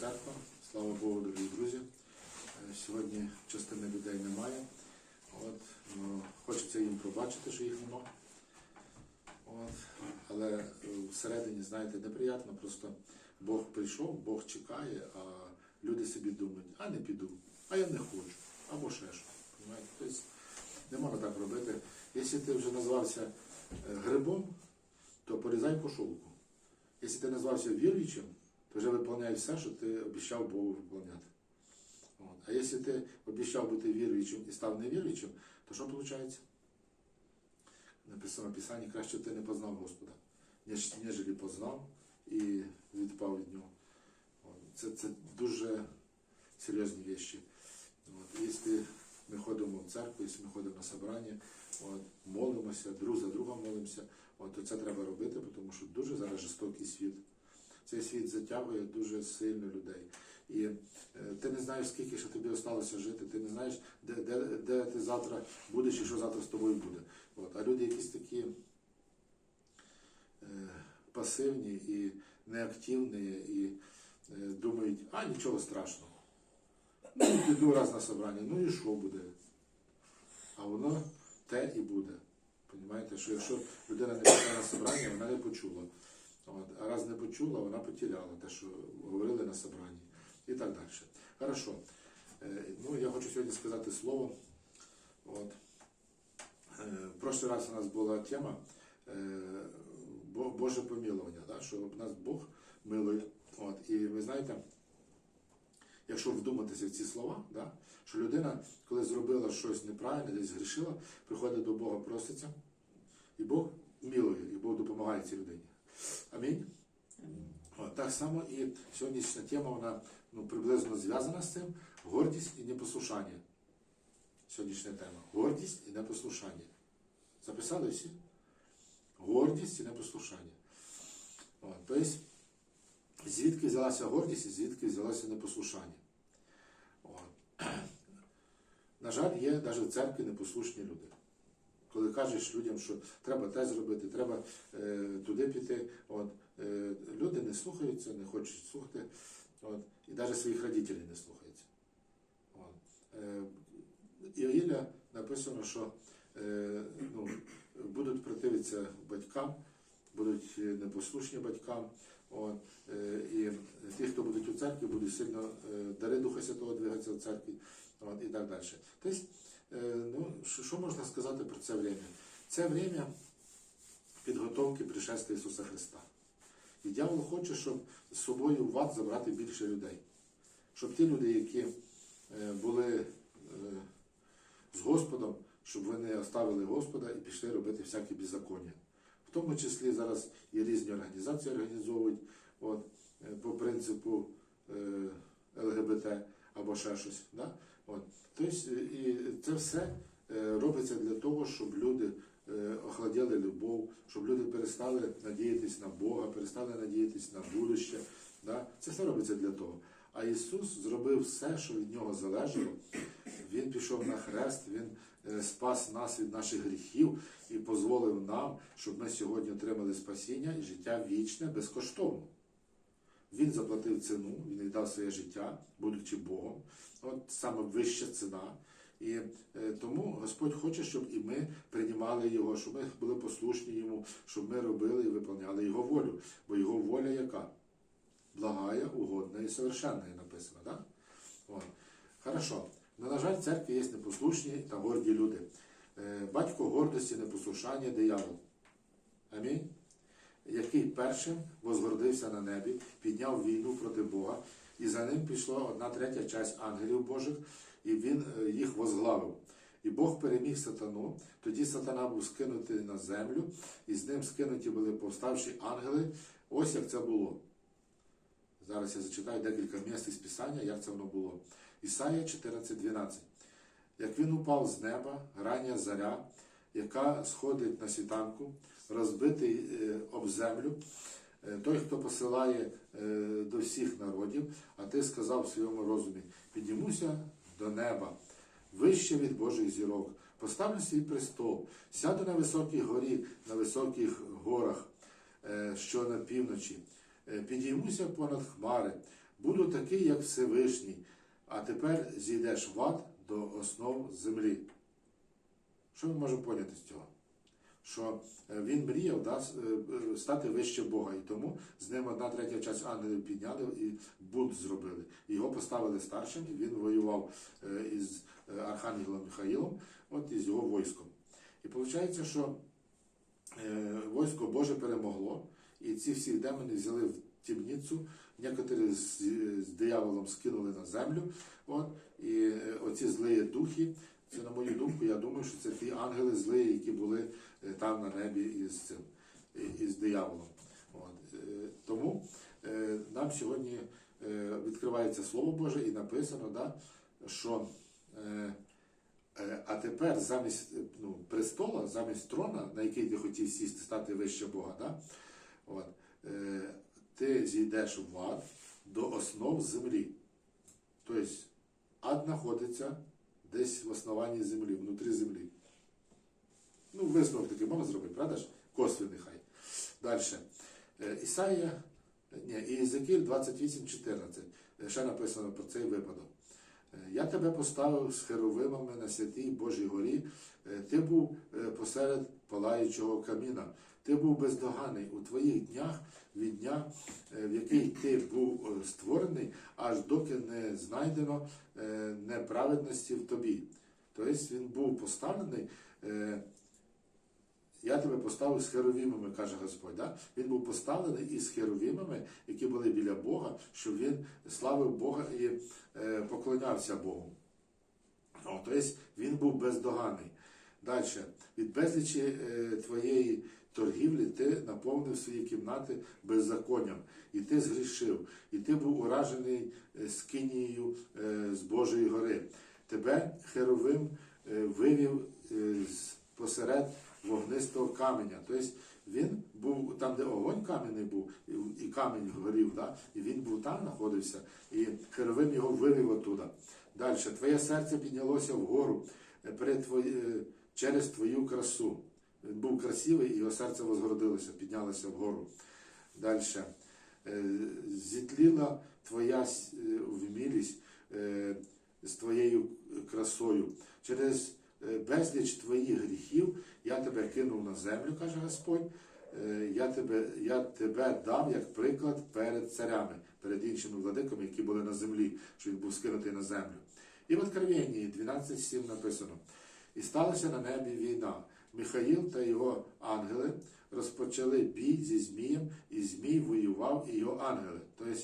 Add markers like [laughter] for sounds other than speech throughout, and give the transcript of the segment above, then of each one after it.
церква, слава Богу, дорогі друзі. Е, Сьогодні частини людей немає. От, ну, хочеться їм пробачити, що їх нема. От, але е, всередині, знаєте, неприємно, просто Бог прийшов, Бог чекає, а люди собі думають, а не піду, а я не хочу, або ще що. Тобто не можна так робити. Якщо ти вже назвався грибом, то порізай кошолку. Якщо ти назвався віруючим, то вже виконуй все, що ти обіцяв Богу виконувати. От. А якщо ти обіцяв бути віруючим і став невіруючим, то що виходить? Написано в Писанні, краще ти не познав Господа, ніж ніж познав і відпав від нього. Це, це дуже серйозні речі. Якщо ми ходимо в церкву, якщо ми ходимо на собрання, от, молимося, друг за друга молимося, от, то це треба робити, тому що дуже зараз жорстокий світ. Цей світ затягує дуже сильно людей. І е, ти не знаєш, скільки ще тобі залишилося жити, ти не знаєш, де, де, де ти завтра будеш і що завтра з тобою буде. От. А люди якісь такі е, пасивні і неактивні, і е, думають, а нічого страшного. Ну, піду раз на собрання, ну і що буде? А воно те і буде. Понімаєте, що якщо людина не пішла на собрання, вона не почула. От, а раз не почула, вона потеряла те, що говорили на собранні. І так далі. Хорошо. Е, ну, я хочу сьогодні сказати слово. От. Е, в прошлий раз у нас була тема е, Бо- Боже помилування, да? що нас Бог милує. От. І ви знаєте, якщо вдуматися в ці слова, да? що людина, коли зробила щось неправильне, десь згрішила, приходить до Бога, проситься, і Бог милує, і Бог допомагає цій людині. Амінь. Так само і сьогоднішня тема, вона ну, приблизно зв'язана з цим. Гордість і непослушання. Сьогоднішня тема. Гордість і непослушання. Записали всі? Гордість і непослушання. Тобто, звідки взялася гордість і звідки взялося непослушання. От. [clears throat] На жаль, є навіть в церкві непослушні люди. Коли кажеш людям, що треба те зробити, треба е, туди піти, от, е, люди не слухаються, не хочуть слухати, от, і навіть своїх родителів не слухаються. От. Е, написано, що е, ну, будуть противитися батькам, будуть е, непослушні батькам. От, е, і ті, хто будуть у церкві, будуть сильно е, дари Духа Святого двигатися в церкві от, і так далі. Тобто, ну, що, можна сказати про це время? Це время підготовки пришестя Ісуса Христа. І дьявол хоче, щоб з собою в ад забрати більше людей. Щоб ті люди, які е, були е, з Господом, щоб вони оставили Господа і пішли робити всякі беззаконня. В тому числі зараз і різні організації організовують от, е, по принципу е, ЛГБТ або ще щось. Да? От. Тобто, і це все е, робиться для того, щоб люди е, охладіли любов, щоб люди перестали надіятися на Бога, перестали надіятися на будуще. Да? Це все робиться для того. А Ісус зробив все, що від нього залежало. Він пішов на хрест, Він спас нас від наших гріхів і дозволив нам, щоб ми сьогодні отримали спасіння і життя вічне безкоштовно. Він заплатив ціну, він віддав своє життя, будучи Богом. От саме вища ціна. І е, тому Господь хоче, щоб і ми приймали Його, щоб ми були послушні Йому, щоб ми робили і виконували Його волю. Бо Його воля яка? Благая, угодна і совершенна, написано, так? От. Хорошо. Но, на жаль, в церкві є непослушні та горді люди. Е, Батько гордості, непослушання, диявол. Амінь. Який першим возгордився на небі, підняв війну проти Бога, і за ним пішла одна третя часть ангелів Божих, і він е, їх возглавив. І Бог переміг сатану, тоді сатана був скинутий на землю, і з ним скинуті були повставші ангели. Ось як це було. Зараз я зачитаю декілька місць із Писання, як це воно було. Ісая 14.12. Як він упав з неба, рання заря, яка сходить на світанку, розбитий е, об землю, той, хто посилає е, до всіх народів, а ти сказав в своєму розумі: піднімуся до неба, вище від Божих зірок, поставлю свій престол, сяду на високій горі, на високих горах, е, що на півночі. Е, Підіймуся понад хмари, Буду такий, як Всевишній, а тепер зійдеш в ад до основ землі. Що ми можемо поняти з цього? Що е, він мріяв да, е, стати вище Бога, і тому з ним одна третя часть ангелів підняли і бунт зробили. Його поставили старшим, і він воював е, із Архангелом Михаїлом, от із його войском. І виходить, що войско Боже перемогло, і ці всі демони взяли в темницю, некоторі з, з дияволом скинули на землю. От, і оці злі духи, це на мою думку, я думаю, що це ті ангели злі, які були е, там на небі із цим, із дияволом. От, е, тому е, нам сьогодні відкривається Слово Боже і написано, да, що А тепер замість ну, престола, замість трона, на який ти хотів сісти, стати вище Бога, да? От, ти зійдеш в ад до основ землі. Тобто ад знаходиться десь в основанні землі, внутрі землі. Ну, висновок такий можна зробити, правда ж? Косвенний хай. Далі. Ісаїя, ні, і Єзекіль 28.14. Е, Ще написано про цей випадок. Е, Я тебе поставив з херовимами на святій Божій горі. Е, Ти був е, посеред палаючого каміна. Ти був бездоганий у твоїх днях від дня, е, в який ти був е, створений, аж доки не знайдено е, неправедності в тобі. Тобто він був поставлений. Я тебе поставив з херовімами, каже Господь. Да? Він був поставлений із херовімами, які були біля Бога, щоб він славив Бога і поклонявся Богу. Тобто він був бездоганний. Далі, від безлічі твоєї торгівлі ти наповнив свої кімнати беззаконням, і ти згрішив, і ти був уражений е, скинією е, з Божої гори. Тебе Херовим е, вивів посеред вогнистого каменя. Тобто він був там, де огонь кам'яний був, і- камінь горів, да? і він був там, знаходився, і Херовим його вивів оттуда. Далі, твоє серце піднялося вгору перед твої, через твою красу. Він був красивий, і його серце возгородилося, піднялося вгору. Далі. Зітліла твоя е, вмілість е, з твоєю красою. Через е, безліч твоїх гріхів я тебе кинув на землю, каже Господь. Е, Я тебе, я тебе дав як приклад перед царями, перед іншими владиками, які були на землі, що він був скинутий на землю. І в Откровенні 12.7 написано: І сталася на небі війна. Михаїл та його ангели розпочали бій зі Змієм, і Змій воював і його ангели. Тобто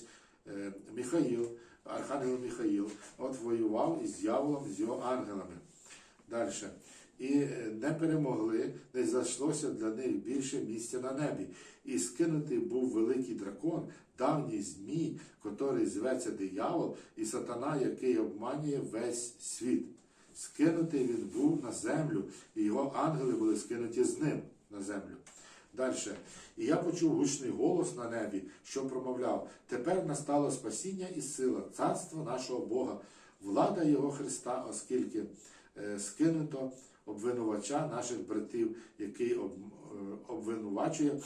е, Михаїл, архангел Михаїл, от воював із дьяволом, з його ангелами. Далі. І е, не перемогли, не зайшлося для них більше місця на небі. І скинутий був великий дракон, давній змій, котрий зветься диявол, і сатана, який обманює весь світ. Скинутий він був на землю, і його ангели були скинуті з ним на землю. Далі. І я почув гучний голос на небі, що промовляв: тепер настало спасіння і сила, царство нашого Бога, влада Його Христа, оскільки е, скинуто обвинувача наших братів, який е, обвинувачує е,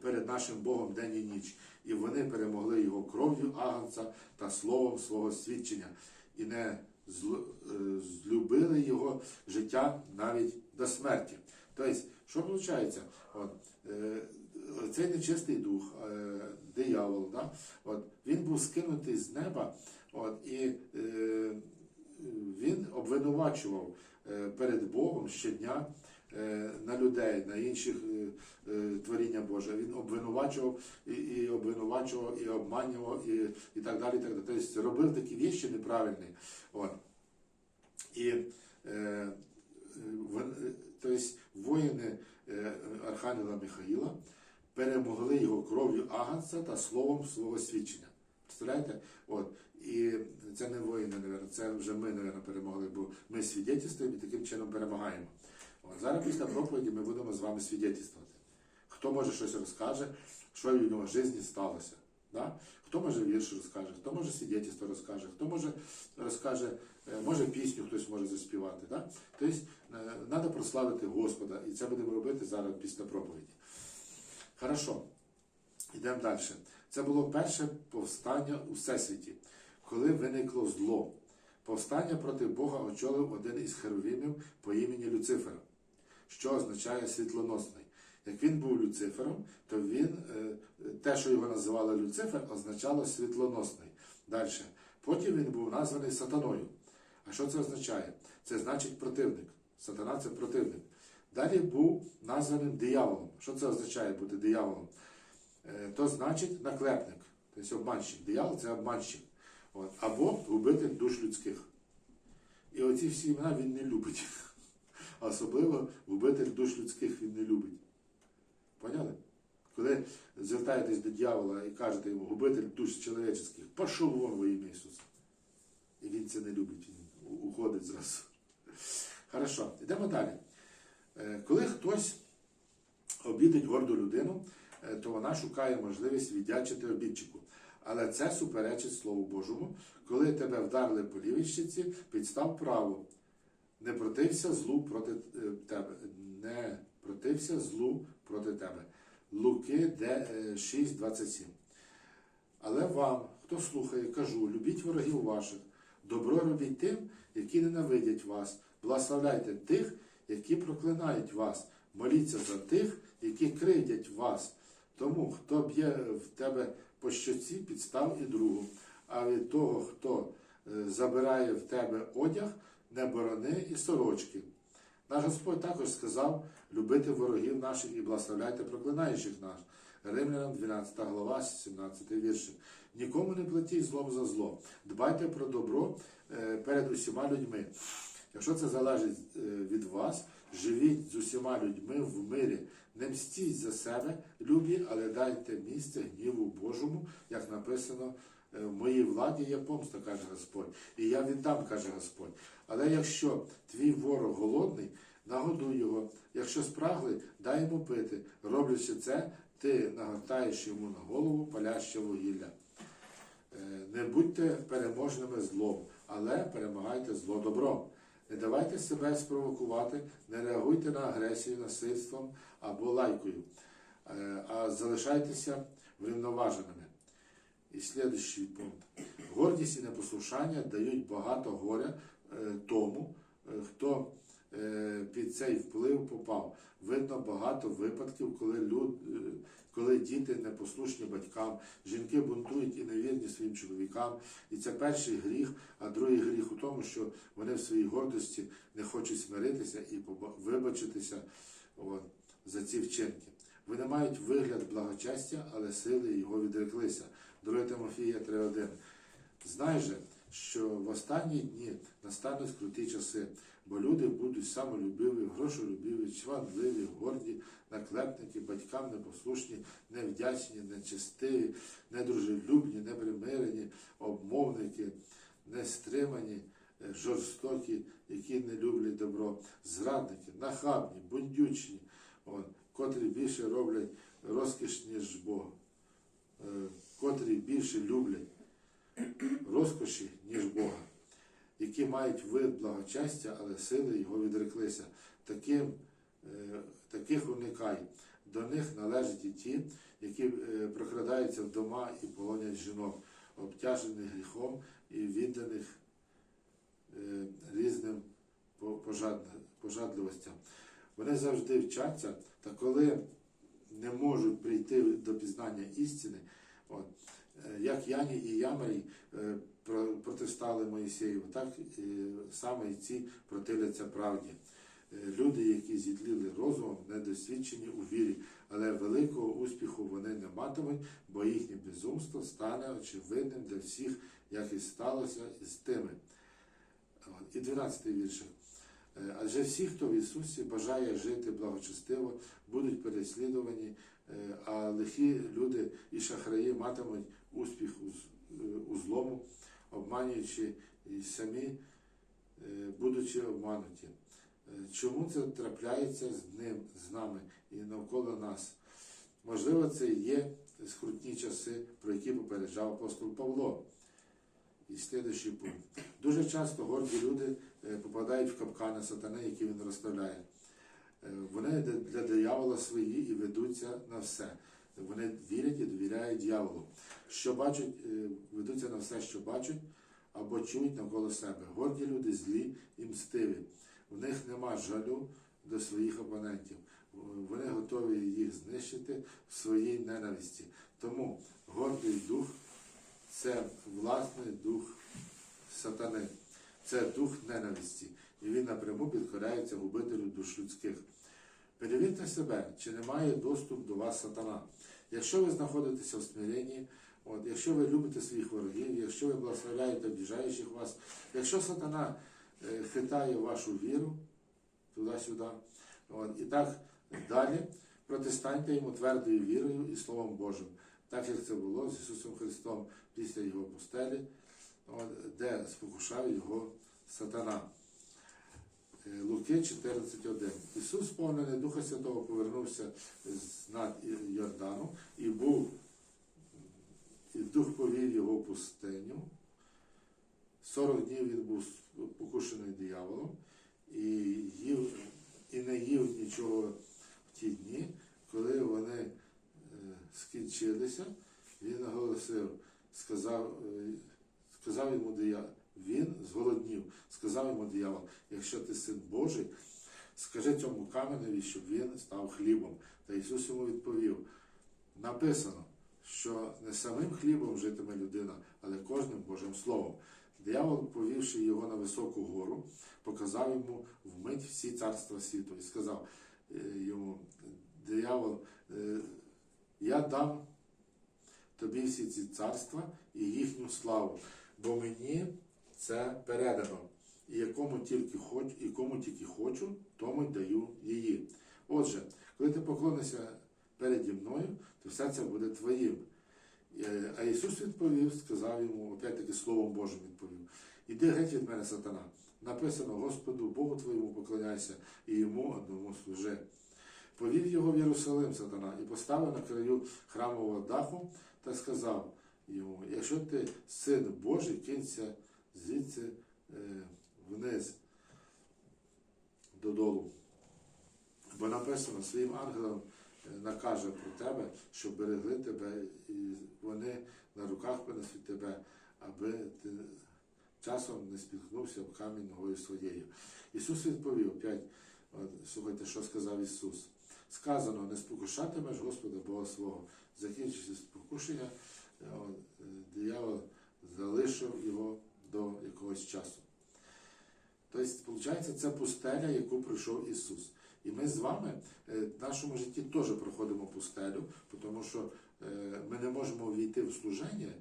перед нашим Богом день і ніч. І вони перемогли його кров'ю агнця та словом свого свідчення, і не злюбили його життя навіть до смерті. Тобто, що виходить? От, е, цей нечистий дух, е, диявол, да? от, він був скинутий з неба, от, і е, він обвинувачував е, перед Богом щодня е, на людей, на інших е, е, творіння Боже. Він обвинувачував і, і обвинувачував, і обманював, і, і так далі. Так далі. Тобто робив такі вещі неправильні. От. І е, е, е, тобто, воїни е, Архангела Михаїла перемогли його кров'ю Аганса та словом свого свідчення. Представляєте? От. І це не воїни, це вже ми, наверное, перемогли, бо ми свідетельствуємо і таким чином перемагаємо. От. Зараз після проповіді ми будемо з вами свідетельствувати. Хто може щось розкаже, що в його в житті сталося. Да? Хто може вірш розкаже, хто може свідетельство розкаже, хто може розкаже, е, може пісню хтось може заспівати. Да? Тобто треба прославити Господа, і це будемо робити зараз після проповіді. Хорошо. Йдемо далі. Це було перше повстання у всесвіті, коли виникло зло. Повстання проти Бога очолив один із херовимів по імені Люцифера, що означає світлоносний. Як він був Люцифером, то він, е, те, що його називали Люцифер, означало світлоносний. Далі. Потім він був названий сатаною. А що це означає? Це значить противник. Сатана це противник. Далі був названим дияволом. Що це означає бути дияволом? Е, То значить наклепник, тобто обманщик. Диявол це обманщик. От. Або губитель душ людських. І оці всі імена він не любить. Особливо губитель душ людських він не любить. Поняли? Коли звертаєтесь до дьявола і кажете йому губитель душ чоловічих, пішов вон во ім'я Ісуса. І він це не любить, він уходить зразу. Хорошо, йдемо далі. Е, Коли хтось обідить горду людину, е, то вона шукає можливість віддячити обідчику. Але це суперечить Слову Божому. Коли тебе вдарили по лівій щиці, підстав право. Не протився злу проти е, тебе. Не протився злу проти тебе. Луки де 6.27. Але вам, хто слухає, кажу, любіть ворогів ваших, добро робіть тим, які ненавидять вас, благословляйте тих, які проклинають вас, моліться за тих, які кривдять вас. Тому, хто б'є в тебе по щоці, підстав і другу. А від того, хто е, забирає в тебе одяг, не борони і сорочки. Наш Господь також сказав любити ворогів наших і благословляйте проклинаючих нас. Римлянам 12 глава, 17 віршик. Нікому не платіть злом за зло. Дбайте про добро е, перед усіма людьми. Якщо це залежить е, від вас, живіть з усіма людьми в мирі. Не мстіть за себе, любі, але дайте місце гніву Божому, як написано в моїй владі є помста, каже Господь, і я віддам, каже Господь. Але якщо твій ворог голодний, нагодуй його. Якщо спраглий, дай йому пити. Роблячи це, ти нагортаєш йому на голову паляще вугілля. Е, Не будьте переможними злом, але перемагайте зло добром. Не давайте себе спровокувати, не реагуйте на агресію насильством або лайкою, е, а залишайтеся врівноваженими. І слідуючий пункт. Гордість і непослушання дають багато горя е, тому, е, хто е, під цей вплив попав. Видно багато випадків, коли, люд, коли діти непослушні батькам, жінки бунтують і невірні своїм чоловікам. І це перший гріх, а другий гріх у тому, що вони в своїй гордості не хочуть смиритися і вибачитися от, за ці вчинки. Вони мають вигляд благочестя, але сили його відреклися. 2 Тимофія 3.1. Знай же, що в останні дні настануть круті часи, бо люди будуть самолюбиві, грошолюбиві, чванливі, горді, наклепники, батькам непослушні, невдячні, нечестиві, недружелюбні, непримирені, обмовники, нестримані, е, жорстокі, які не люблять добро, зрадники, нахабні, бундючні, от, котрі більше роблять розкіш, ніж Бога, е, котрі більше люблять розкоші, ніж Бога, які мають вид благочестя, але сили його відреклися. Таким, е, таких уникай. До них належать і ті, які е, прокрадаються в дома і полонять жінок, обтяжених гріхом і відданих е, різним пожадливостям. Вони завжди вчаться, та коли не можуть прийти до пізнання істини, от, е, як Яні і Ямарій е, протистали Моїсеєву, так е, саме і ці противляться правді. Люди, які зідліли розумом, недосвідчені у вірі, але великого успіху вони не матимуть, бо їхнє безумство стане очевидним для всіх, як і сталося із тими. І 12 віршик. Е, Адже всі, хто в Ісусі бажає жити благочестиво, будуть переслідувані, а лихі люди і шахраї матимуть успіх у, е, злому, обманюючи і самі, е, будучи обмануті. Е, Чому це трапляється з ним, з нами і навколо нас? Можливо, це є скрутні часи, про які попереджав апостол Павло. І слідуючий пункт. Дуже часто горді люди е, попадають в капкани сатани, які він розставляє. Е, Вони для- диявола свої і ведуться на все. Вони вірять і довіряють. дьяволу, що бачать, е, ведуться на все, що бачать, або чують навколо себе. Горді люди злі і мстиві. В них нема жалю до своїх опонентів. Вони готові їх знищити в своїй ненависті. Тому гордий дух це власний дух сатани, це дух ненависті, і він напряму підкоряється губителю душ людських. Перевірте себе, чи немає доступ до вас сатана. Якщо ви знаходитеся в смиренні, от, якщо ви любите своїх ворогів, якщо ви благословляєте обіжаючих вас, якщо сатана е, хитає вашу віру туди-сюди, от, і так далі, протистаньте йому твердою вірою і Словом Божим, так як це було з Ісусом Христом після Його постелі, от, де спокушав його сатана. Е, Луки 14.1. Ісус, сповнений Духа Святого, повернувся з над Йордану і був, і Дух повів його в пустиню. 40 днів він був покушений дияволом і, їв, і не їв нічого в ті дні, коли вони е, скінчилися, він наголосив, сказав, е, сказав йому диявол, він зголоднів, сказав йому диявол, якщо ти син Божий, скажи цьому каменеві, щоб він став хлібом. Та Ісус йому відповів: написано, що не самим хлібом житиме людина, але кожним Божим Словом. Диявол, повівши його на високу гору, показав йому вмить всі царства світу і сказав е, йому, диявол, е, я дам тобі всі ці царства і їхню славу, бо мені це передано. І якому тільки хочу, і кому тільки хочу, тому й даю її. Отже, коли ти поклонишся переді мною, то все це буде твоїм. Е, А Ісус відповів, сказав йому, опять-таки Словом Божим відповів: Іди геть від мене, сатана. Написано Господу, Богу твоєму поклоняйся і йому одному служи. Повів його в Єрусалим сатана і поставив на краю храмового даху та сказав йому: Якщо ти син Божий, кинься звідси е, вниз додолу. Бо написано своїм ангелам е, накаже про тебе, щоб берегли тебе, і вони на руках понесуть тебе, аби ти часом не спіткнувся об камінь ногою своєю. Ісус відповів опять, слухайте, що сказав Ісус. Сказано, не спокушатимеш Господа Бога свого. Закінчився спокушення, е, диявол залишив його якогось часу. Тобто, виходить, це пустеля, яку пройшов Ісус. І ми з вами е, в нашому житті теж проходимо пустелю, тому що е, ми не можемо війти в служення,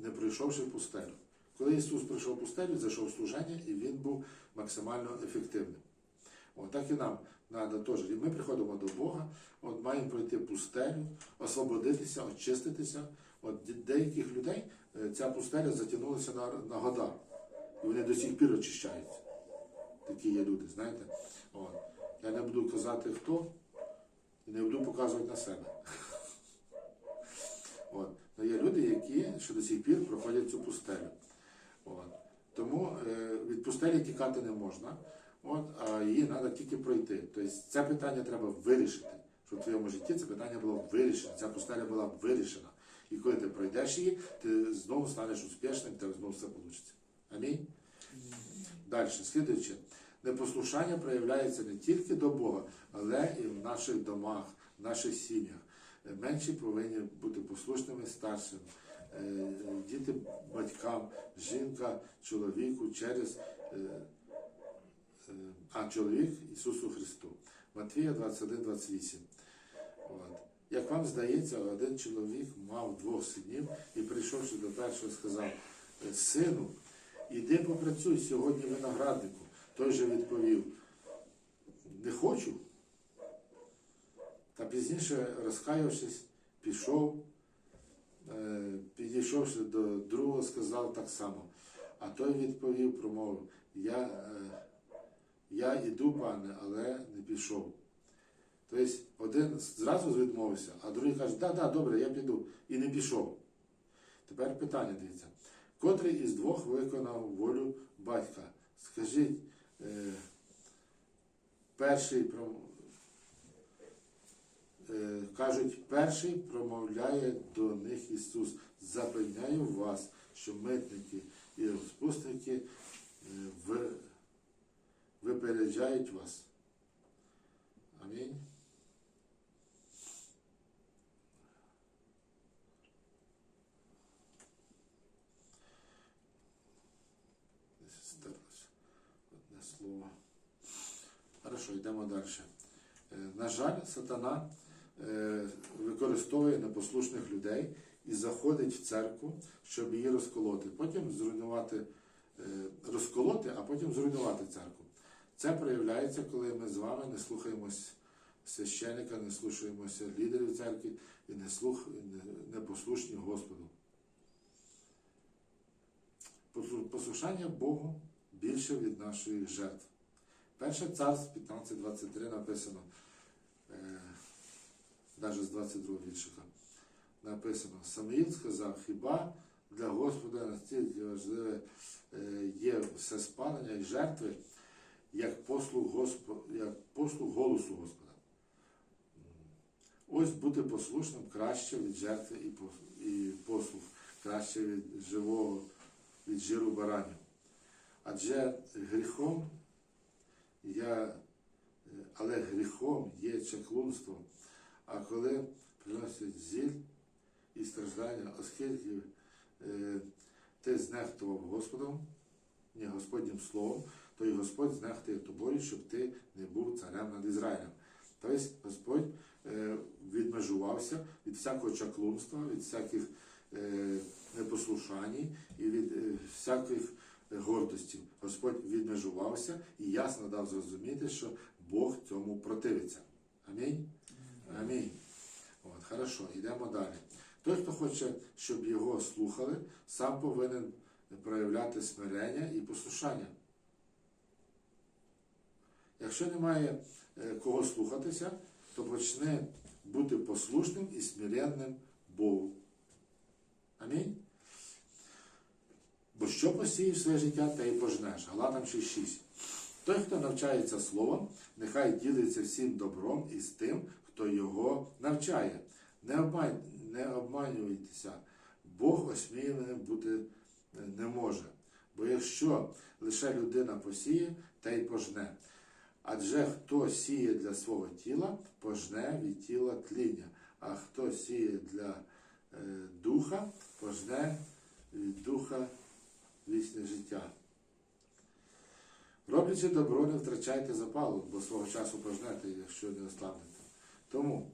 не пройшовши пустелю. Коли Ісус пройшов пустелю, зайшов в служення, і Він був максимально ефективним. От і нам треба теж. І ми приходимо до Бога, от маємо пройти пустелю, освободитися, очиститися. От деяких людей е, ця пустеля затягнулася на, на года, і вони до сих пір очищаються. Такі є люди, знаєте. От. Я не буду казати хто, і не буду показувати на себе. [laughs] От. Но є люди, які що до сих пір проходять цю пустелю. От. Тому е, від пустелі тікати не можна, от, а її треба тільки пройти. Тобто це питання треба вирішити. Щоб в твоєму житті це питання було вирішено, ця пустеля була вирішена. І коли ти пройдеш її, ти знову станеш успішним, тебе знову все вийде. Амінь. Далі, слідуючи, непослушання проявляється не тільки до Бога, але і в наших домах, в наших сім'ях. Менші повинні бути послушними старшим, е, діти батькам, жінка чоловіку через е, е, а чоловік Ісусу Христу. Матвія 21-28. От. Як вам здається, один чоловік мав двох синів і прийшовши до першого, сказав: «Е, Сину, іди попрацюй сьогодні винограднику. Той же відповів: Не хочу. Та пізніше, розкаявшись, пішов, е, підійшовши до другого, сказав так само. А той відповів, промовив: Я, е, я іду, пане, але не пішов. Тобто один зразу відмовився, а другий каже, да, да, добре, я піду. І не пішов. Тепер питання дивіться. Котрий із двох виконав волю батька? Скажіть, е, перший про- е, кажуть, перший промовляє до них Ісус. Запевняю вас, що митники і розпусники е, ви- випереджають вас. Амінь. Десь стерлося одне слово. Хорошо, йдемо далі. Е, На жаль, сатана е, використовує непослушних людей і заходить в церкву, щоб її розколоти. Потім зруйнувати, е, розколоти, а потім зруйнувати церкву. Це проявляється, коли ми з вами не слухаємось священика, не слухаємося лідерів церкви і не, слух, не, не Господу. Послу- Послушання Богу більше від нашої жертв. Перше царств 15.23 написано, е, навіть з 22 віршика, написано, Самуїл сказав, хіба для Господа настільки важливе е, є все спалення і жертви, як послуг, Госпо, як послуг голосу Господа. Ось бути послушним краще від жертви і послуг, краще від живого, від жиру баранів. Адже гріхом я, е, але гріхом є чаклунство, а коли приносять зіль і страждання, оскільки е, ти знехтував Господом, не Господнім Словом, то і Господь знехтує тобою, щоб ти не був царем над Ізраїлем. Тобто Господь е, відмежувався від всякого чаклунства, від всяких е, непослушань і від е, всяких гордостів. Господь відмежувався і ясно дав зрозуміти, що Бог цьому противиться. Амінь. Амінь. От, хорошо, йдемо далі. Той, хто хоче, щоб його слухали, сам повинен проявляти смирення і послушання. Якщо немає е, кого слухатися, то почни бути послушним і смиренним Богу. Амінь. Бо що посієш своє життя, те й пожнеш. Галатам 6.6. Той, хто навчається словом, нехай ділиться всім добром із тим, хто його навчає. Не, обмань, не обманюйтеся, Бог осміяним бути е, не може. Бо якщо лише людина посіє, те й пожне. Адже хто сіє для свого тіла, пожне від тіла тління, а хто сіє для е, духа, пожне від духа вічне життя. Роблячи добро, не втрачайте запалу, бо свого часу пожнете, якщо не ослабнете. Тому,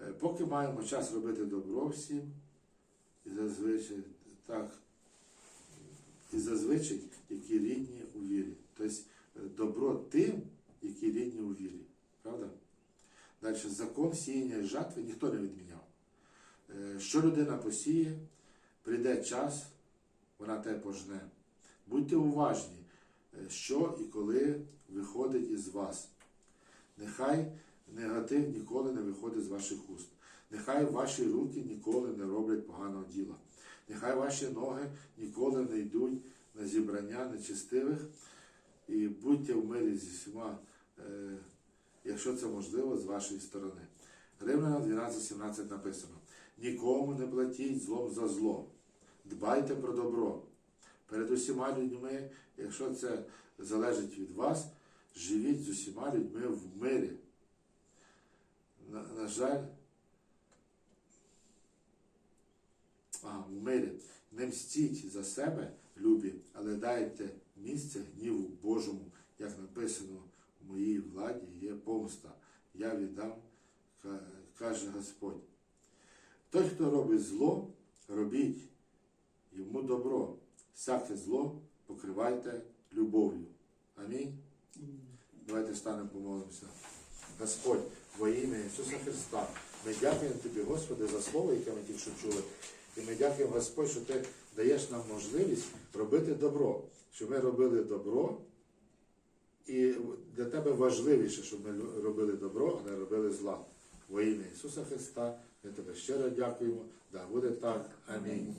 е, поки маємо час робити добро всім, і зазвичай так, і зазвичай, які рідні у вірі. Тобто е, добро тим, які рідні у вірі. Правда? Далі, закон сіяння і жатви ніхто не відміняв. Е, Що людина посіє, прийде час, вона те пожне. Будьте уважні, е, що і коли виходить із вас. Нехай негатив ніколи не виходить з ваших уст. Нехай ваші руки ніколи не роблять поганого діла. Нехай ваші ноги ніколи не йдуть на зібрання нечистивих. І будьте в мирі зі всіма, е, якщо це можливо, з вашої сторони. Римлянам 12.17 написано: Нікому не платіть злом за зло. Дбайте про добро. Перед усіма людьми, якщо це залежить від вас, живіть з усіма людьми в мирі. На, на жаль, а, в мирі. Не мстіть за себе, любі, але дайте місце гніву Божому, як написано в моїй владі є помста. Я віддам, каже Господь. Той, хто робить зло, робіть йому добро. Всяке зло покривайте любов'ю. Амінь. Давайте станемо помолимося. Господь, во ім'я Ісуса Христа, ми дякуємо Тобі, Господи, за слово, яке ми тільки що чули. І ми дякуємо, Господь, що Ти даєш нам можливість робити добро, щоб ми робили добро. І для Тебе важливіше, щоб ми робили добро, а не робили зла. Во ім'я Ісуса Христа, ми Тебе щиро дякуємо. Да буде так. Амінь.